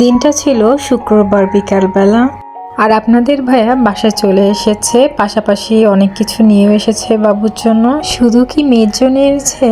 দিনটা ছিল শুক্রবার বিকালবেলা। আর আপনাদের ভাইয়া বাসায় চলে এসেছে, পাশাপাশি অনেক কিছু নিয়ে এসেছে বাবুর জন্য। শুধু কি মেয়ের জন্য এসেছে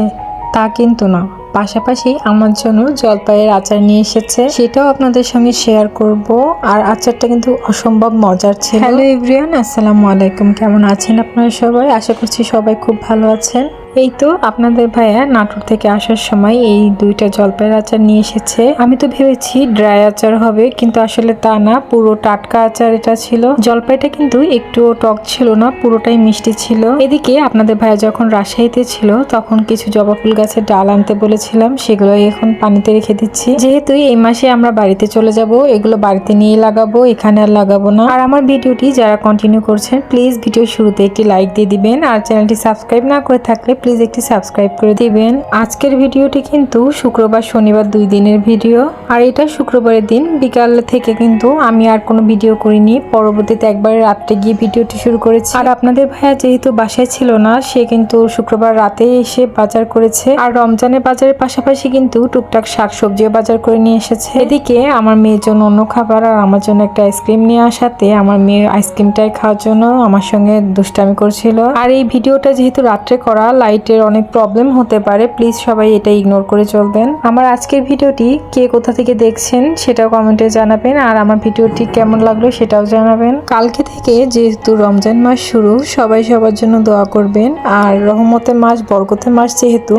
তা কিন্তু না। পাশাপাশি আমার জন্য জলপাইয়ের আচার নিয়ে এসেছে। সেটাও আপনাদের সঙ্গে শেয়ার করব। আর আচারটা কিন্তু অসম্ভব মজার ছিল। হ্যালো এভরিওয়ান আসসালামু আলাইকুম। কেমন আছেন আপনারা সবাই? আশা করছি সবাই খুব ভালো আছেন। এই তো আপনাদের ভাইয়া নাটোর থেকে আসার সময় এই দুইটা জলপাইয়ের আচার নিয়ে এসেছে। আমি তো ভেবেছি ড্রাই আচার হবে, কিন্তু আসলে তা না। পুরো টাটকা আচার এটা ছিল। জলপাইটা কিন্তু একটুও টক ছিল না, পুরোটাই মিষ্টি ছিল। এদিকে আপনাদের ভাইয়া যখন রাজশাহীতে ছিল, তখন কিছু জবা ফুল গাছের ডাল আনতে বলেছিলাম সেগুলো এখন পানিতে রেখে দিচ্ছি। যেহেতু এই মাসে আমরা বাড়িতে চলে যাব, এগুলো বাড়িতে নিয়ে লাগাবো, এখানে আর লাগাবো না। আর আমার ভিডিওটি যারা কন্টিনিউ করছেন প্লিজ ভিডিও শুরুতে একটি লাইক দিয়ে দিবেন। আর চ্যানেলটি সাবস্ক্রাইব না করে থাকলে প্লিজ একটি সাবস্ক্রাইব করে দিবেন। আজকের ভিডিওটি কিন্তু শুক্রবার, শনিবার দুই দিনের ভিডিও। আর এটা শুক্রবারের দিন। বিকাল থেকে কিন্তু আমি আর কোনো ভিডিও করিনি। পরবর্তীতে একবার রাত্রে গিয়ে ভিডিওটি শুরু করেছি। আর আপনাদের ভাইয়া যেহেতু বাসায় ছিল না, সে কিন্তু শুক্রবার রাতে এসে বাজার করেছে। আর রমজানের বাজারের পাশাপাশি কিন্তু টুকটাক শাক শাকসবজিও বাজার করে নিয়ে এসেছে। এদিকে আমার মেয়ের জন্য অন্য খাবার আর আমার জন্য একটা আইসক্রিম নিয়ে আসাতে আমার মেয়ে আইসক্রিমটাই খাওয়ার জন্য আমার সঙ্গে দুষ্টামি করছিল। আর এই ভিডিওটা যেহেতু রাত্রে করা, লাইটের অনেক প্রবলেম হতে পারে, প্লিজ সবাই এটা ইগনোর করে চলবেন। আমার আজকের ভিডিওটি কে কোথা থেকে দেখছেন সেটাও কমেন্টে জানাবেন, আর আমার ভিডিওটি কেমন লাগল সেটাও জানাবেন। কালকে থেকে যেহেতু রমজান মাস শুরু, সবাই সবার জন্য দোয়া করবেন, আর রহমতের মাস, বরকতের মাস যেহেতু,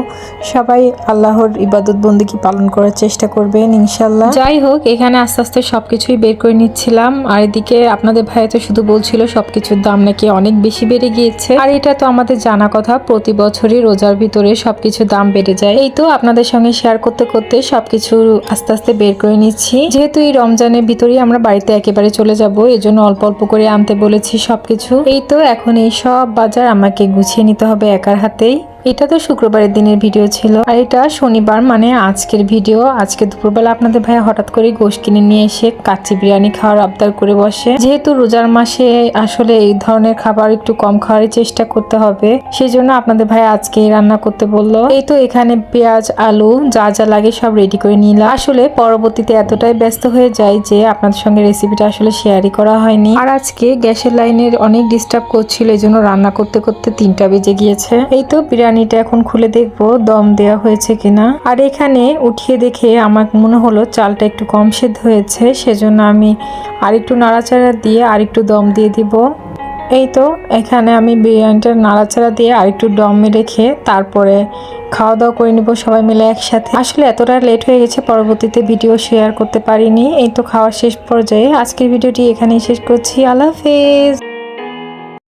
সবাই আল্লাহর ইবাদত বন্দিকে পালন করার চেষ্টা করবেন ইনশাল্লাহ যাই হোক, এখানে আস্তে আস্তে সবকিছুই বের করে নিচ্ছিলাম। আর এদিকে আপনাদের ভাই তো শুধু বলছিল সবকিছুর দাম নাকি অনেক বেশি বেড়ে গিয়েছে। আর এটা তো আমাদের জানা কথা, প্রতি বছরই রোজার ভিতরে সবকিছু দাম বেড়ে যায়। এই তো আপনাদের সঙ্গে শেয়ার করতে করতে সবকিছু আস্তে আস্তে বের করে নিচ্ছি। যেহেতু এই রমজানের ভিতরেই আমরা বাড়িতে একেবারে চলে যাব, এজন্য অল্প অল্প করে আনতে বলেছি সবকিছু। এই তো এখন এই সব বাজার আমাকে গুছিয়ে নিতে হবে একার হাতেই। এটা তো শুক্রবারের দিনের ভিডিও ছিল। আর এটা শনিবার মানে আজকের ভিডিও। আজকে দুপুরবেলা আপনাদের ভাই হঠাৎ করে গোশ কিনে নিয়ে এসে কাচ্চি বিরিয়ানি খাওয়ার আবদার করে বসে। যেহেতু রোজার মাসে আসলে এই ধরনের খাবার একটু কম খাওয়ারই চেষ্টা করতে হবে সেই জন্য আপনাদের ভাই আজকে রান্না করতে বলল। এই তো এখানে পেঁয়াজ, আলু যা যা লাগে সব রেডি করে নিলাম। আসলে পরবর্তীতে এতটাই ব্যস্ত হয়ে যায় যে আপনাদের সঙ্গে রেসিপিটা আসলে শেয়ারই করা হয়নি। আর আজকে গ্যাসের লাইনের অনেক ডিস্টার্ব করছিল এই জন্য রান্না করতে করতে তিনটা বেজে গিয়েছে। এই তো বিরিয়ানিটা এখন খুলে দেখব, দম দেওয়া হয়েছে কিনা। আর এখানে উঠিয়ে দেখে আমার মনে হলো চালটা একটু কম সেদ্ধ হয়েছে, সেজন্য আমি আরেকটু নাড়াচাড়া দিয়ে আরেকটু দম দিয়ে দিব। এই তো, এখানে আমি বিরিয়ানিটা নাড়াচাড়া দিয়ে আরেকটু দমে রেখে তারপরে খাওয়া দাওয়া করে নিব সবাই মিলে একসাথে। আসলে এতটা লেট হয়ে গেছে, পরবর্তীতে ভিডিও শেয়ার করতে পারিনি। এই তো খাওয়ার শেষ পর্যায়ে। আজকের ভিডিওটি এখানেই শেষ করছি। আল্লাহ হাফেজ।